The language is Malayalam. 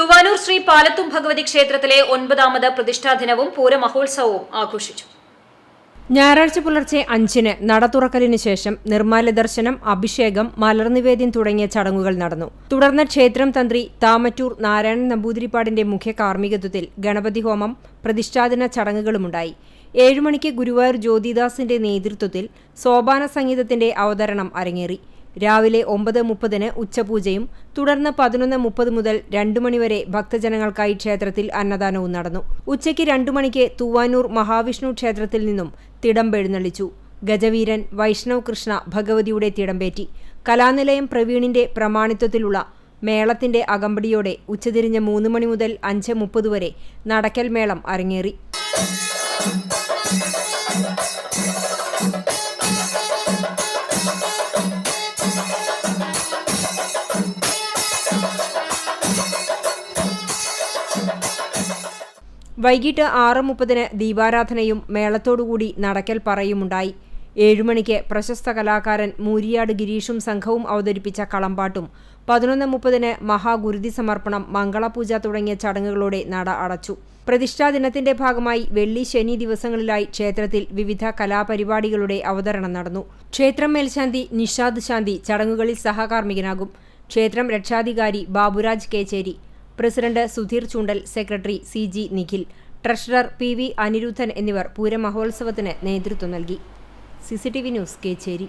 തുവാനൂർ ശ്രീ പാലത്തും ഭഗവതി ക്ഷേത്രത്തിലെ ഒൻപതാമത് പ്രതിഷ്ഠാ ദിനവും പൂരമഹോത്സവവും ആഘോഷിച്ചു. ഞായറാഴ്ച പുലർച്ചെ അഞ്ചിന് നട തുറക്കലിന് ശേഷം നിർമ്മാല്യ ദർശനം അഭിഷേകം മലർനിവേദ്യം തുടങ്ങിയ ചടങ്ങുകൾ നടന്നു. തുടർന്ന് ക്ഷേത്രം തന്ത്രി താമറ്റൂർ നാരായണൻ നമ്പൂതിരിപ്പാടിന്റെ മുഖ്യ കാർമ്മികത്വത്തിൽ ഗണപതി ഹോമം പ്രതിഷ്ഠാദിന ചടങ്ങുകളുമുണ്ടായി. ഏഴുമണിക്ക് ഗുരുവായൂർ ജ്യോതിദാസിന്റെ നേതൃത്വത്തിൽ സോപാന സംഗീതത്തിന്റെ അവതരണം അരങ്ങേറി. രാവിലെ ഒമ്പത് മുപ്പതിന് ഉച്ചപൂജയും തുടർന്ന് പതിനൊന്ന് മുപ്പത് മുതൽ രണ്ടു മണിവരെ ഭക്തജനങ്ങൾക്കായി ക്ഷേത്രത്തിൽ അന്നദാനവും നടന്നു. ഉച്ചയ്ക്ക് രണ്ടു മണിക്ക് തൂവാനൂർ മഹാവിഷ്ണു ക്ഷേത്രത്തിൽ നിന്നും തിടമ്പെഴുന്നള്ളിച്ചു ഗജവീരൻ വൈഷ്ണവ് കൃഷ്ണ ഭഗവതിയുടെ തിടമ്പേറ്റി. കലാനിലയം പ്രവീണിന്റെ പ്രമാണിത്വത്തിലുള്ള മേളത്തിന്റെ അകമ്പടിയോടെ ഉച്ചതിരിഞ്ഞ് മൂന്ന് മണി മുതൽ അഞ്ച് മുപ്പത് വരെ നടക്കൽ മേളം അരങ്ങേറി. വൈകിട്ട് ആറ് മുപ്പതിന് ദീപാരാധനയും മേളത്തോടുകൂടി നടക്കൽ പറയുമുണ്ടായി. ഏഴുമണിക്ക് പ്രശസ്ത കലാകാരൻ മൂരിയാട് ഗിരീഷും സംഘവും അവതരിപ്പിച്ച കളമ്പാട്ടും പതിനൊന്ന് മുപ്പതിന് മഹാഗുരുതി സമർപ്പണം മംഗളപൂജ തുടങ്ങിയ ചടങ്ങുകളോടെ നട അടച്ചു. പ്രതിഷ്ഠാ ദിനത്തിന്റെ ഭാഗമായി വെള്ളി ശനി ദിവസങ്ങളിലായി ക്ഷേത്രത്തിൽ വിവിധ കലാപരിപാടികളുടെ അവതരണം നടന്നു. ക്ഷേത്രം മേൽശാന്തി നിഷാദ് ശാന്തി ചടങ്ങുകളിൽ സഹകാർമ്മികനാകും. ക്ഷേത്രം രക്ഷാധികാരി Baburaj Kecheri president Sudheer Choondal secretary C G Nikhil treasurer P V Anirudhan എന്നിവർ പൂരമഹോത്സവത്തിന് നേതൃത്വം നൽകി. CCTV news Kecheri.